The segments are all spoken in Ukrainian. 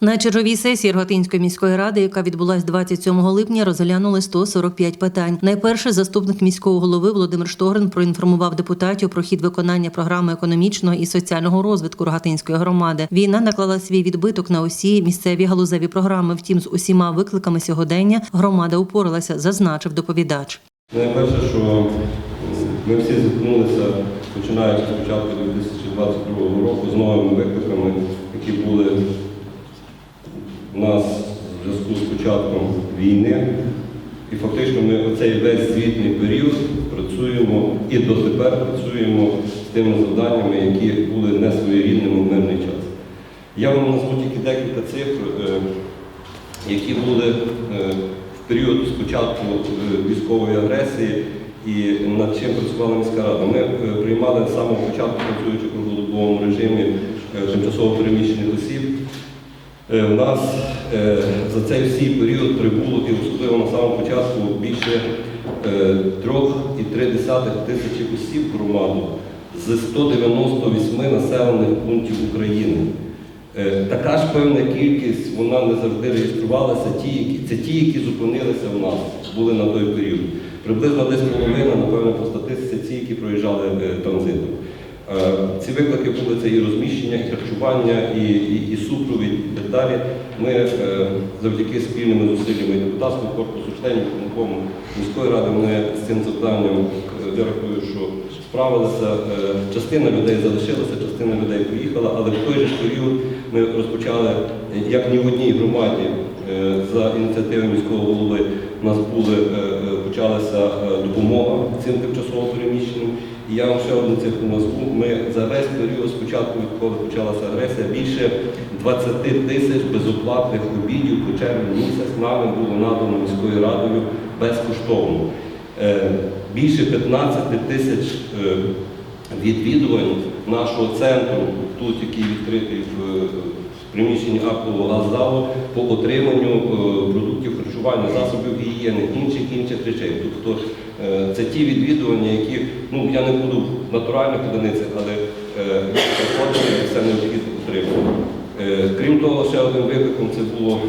На черговій сесії Рогатинської міської ради, яка відбулась 27 липня, розглянули 145 питань. Найперше заступник міського голови Володимир Штогрин проінформував депутатів про хід виконання програми економічного і соціального розвитку Рогатинської громади. Війна наклала свій відбиток на усі місцеві галузеві програми. Втім, з усіма викликами сьогодення громада упоралася, зазначив доповідач. Найперше, що ми всі зіткнулися, починаючи з початку 2022 року, з новими викликами, які були у нас в зв'язку з початком війни. І фактично ми оцей весь звітний період працюємо і дотепер працюємо з тими завданнями, які були не своєрідними в мирний час. Я вам назву тільки декілька цифр, е, які були е, в період спочатку е, військової агресії і над чим працювала міська рада. Ми приймали з самого початку, працюючи в круглодобовому режимі тимчасово переміщених осіб. Е, У нас е, за цей всій період прибуло і особливо на самому початку більше е, 3,3 тисячі осіб в громаду з 198 населених пунктів України. Е, Така ж певна кількість, вона не завжди реєструвалася. Ті, які, це ті, які зупинилися в нас, були на той період. Приблизно десь половина, напевно, по статистиці, ті, які проїжджали е, транзитом. Ці виклики були це і розміщення, і харчування, і, і, і супровід, і так далі. Ми е, завдяки спільними зусиллями депутатського корпусу, членів виконкому міської ради, ми з цим завданням, е, я рахую, що справилися. Е, Частина людей залишилася, частина людей поїхала, але в той же період ми розпочали, як ні в одній громаді, за ініціативи міського голови у нас були, е, е, почалася е, допомога цим тимчасово переміщеним. І я вам ще одну цифру назву. Ми за весь період, спочатку, відколи почалася агресія, більше 20 тисяч безоплатних обідів по червень місяць нами було надано міською радою безкоштовно. Е, Більше 15 тисяч е, відвідувань нашого центру, тут який відкритий в е, приміщенні актового газзалу, по отриманню е, продуктів харчування, засобів гігієни, інших інших речей. Тобто е, це ті відвідування, які, ну я не буду в натуральних одиницях, але е, приходили і все необхідно отримали. Крім того, ще один викликом це було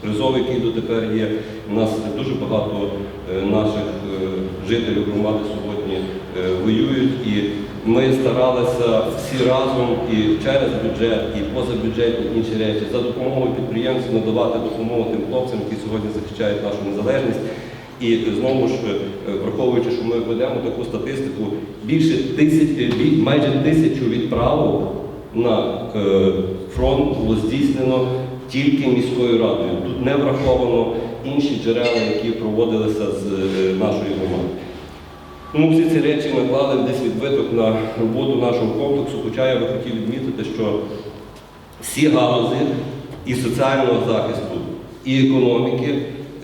призов, який дотепер є. У нас дуже багато наших жителів громади сьогодні е, воюють, і ми старалися всі разом і через бюджет, і позабюджетні інші речі за допомогою підприємців надавати допомогу тим хлопцям, які сьогодні захищають нашу незалежність. І знову ж, е, враховуючи, що ми ведемо таку статистику, більше тисяч, е, майже тисячу відправок на фронт було здійснено тільки міською радою. Тут не враховано інші джерела, які проводилися з нашої громади. Тому всі ці речі наклали десь відбиток на роботу нашого комплексу, хоча я би хотів відмітити, що всі галузі і соціального захисту, і економіки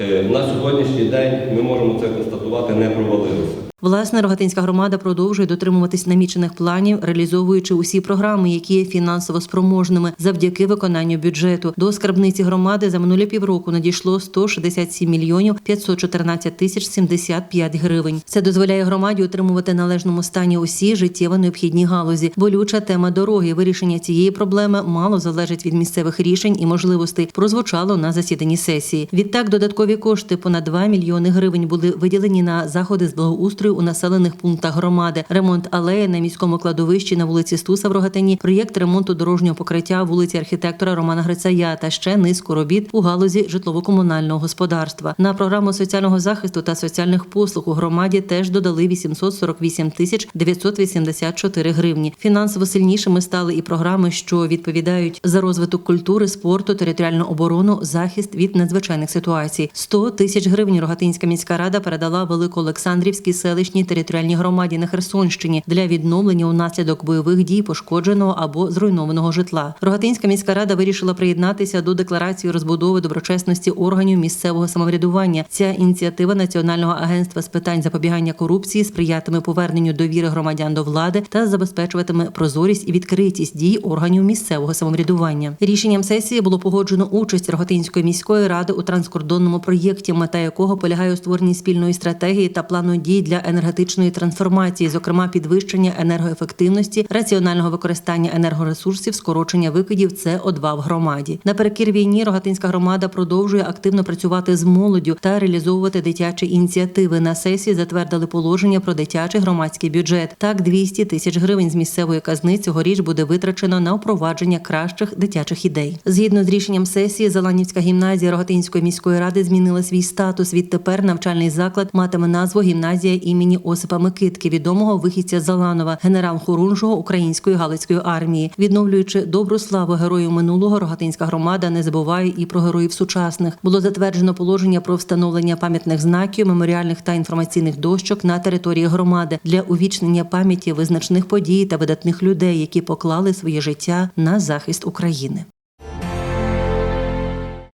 е, на сьогоднішній день ми можемо це констатувати, не провалилися. Власне, Рогатинська громада продовжує дотримуватись намічених планів, реалізовуючи усі програми, які є фінансово спроможними завдяки виконанню бюджету. До скарбниці громади за минулі півроку надійшло 167 мільйонів 514 тисяч 75 гривень. Це дозволяє громаді утримувати належному стані усі життєво необхідні галузі. Болюча тема дороги. Вирішення цієї проблеми мало залежить від місцевих рішень і можливостей. Прозвучало на засіданні сесії. Відтак додаткові кошти понад 2 мільйони гривень були виділені на заходи з благоустрою у населених пунктах громади. Ремонт алеї на міському кладовищі на вулиці Стуса в Рогатині, проєкт ремонту дорожнього покриття вулиці архітектора Романа Грицая та ще низку робіт у галузі житлово-комунального господарства. На програму соціального захисту та соціальних послуг у громаді теж додали 848 тисяч 984 гривні. Фінансово сильнішими стали і програми, що відповідають за розвиток культури, спорту, територіальну оборону, захист від надзвичайних ситуацій. 100 тисяч гривень Рогатинська міська рада передала Великоолександрівській селищній територіальній громаді на Херсонщині для відновлення унаслідок бойових дій пошкодженого або зруйнованого житла. Рогатинська міська рада вирішила приєднатися до декларації розбудови доброчесності органів місцевого самоврядування. Ця ініціатива Національного агентства з питань запобігання корупції сприятиме поверненню довіри громадян до влади та забезпечуватиме прозорість і відкритість дій органів місцевого самоврядування. Рішенням сесії було погоджено участь Рогатинської міської ради у транскордонному проєкті, мета якого полягає у створенні спільної стратегії та плану дій для енергетичної трансформації, зокрема підвищення енергоефективності, раціонального використання енергоресурсів, скорочення викидів СО2 в громаді. Наперекір війні Рогатинська громада продовжує активно працювати з молоддю та реалізовувати дитячі ініціативи. На сесії затвердили положення про дитячий громадський бюджет. Так, 200 тисяч гривень з місцевої казни цьогоріч буде витрачено на впровадження кращих дитячих ідей. Згідно з рішенням сесії, Заланівська гімназія Рогатинської міської ради змінила свій статус. Відтепер навчальний заклад матиме назву гімназія імені Осипа Микитки, відомого вихідця Заланова, генерал-хорунжого української галицької армії. Відновлюючи добру славу героїв минулого, Рогатинська громада не забуває і про героїв сучасних. Було затверджено положення про встановлення пам'ятних знаків, меморіальних та інформаційних дощок на території громади для увічнення пам'яті визначних подій та видатних людей, які поклали своє життя на захист України.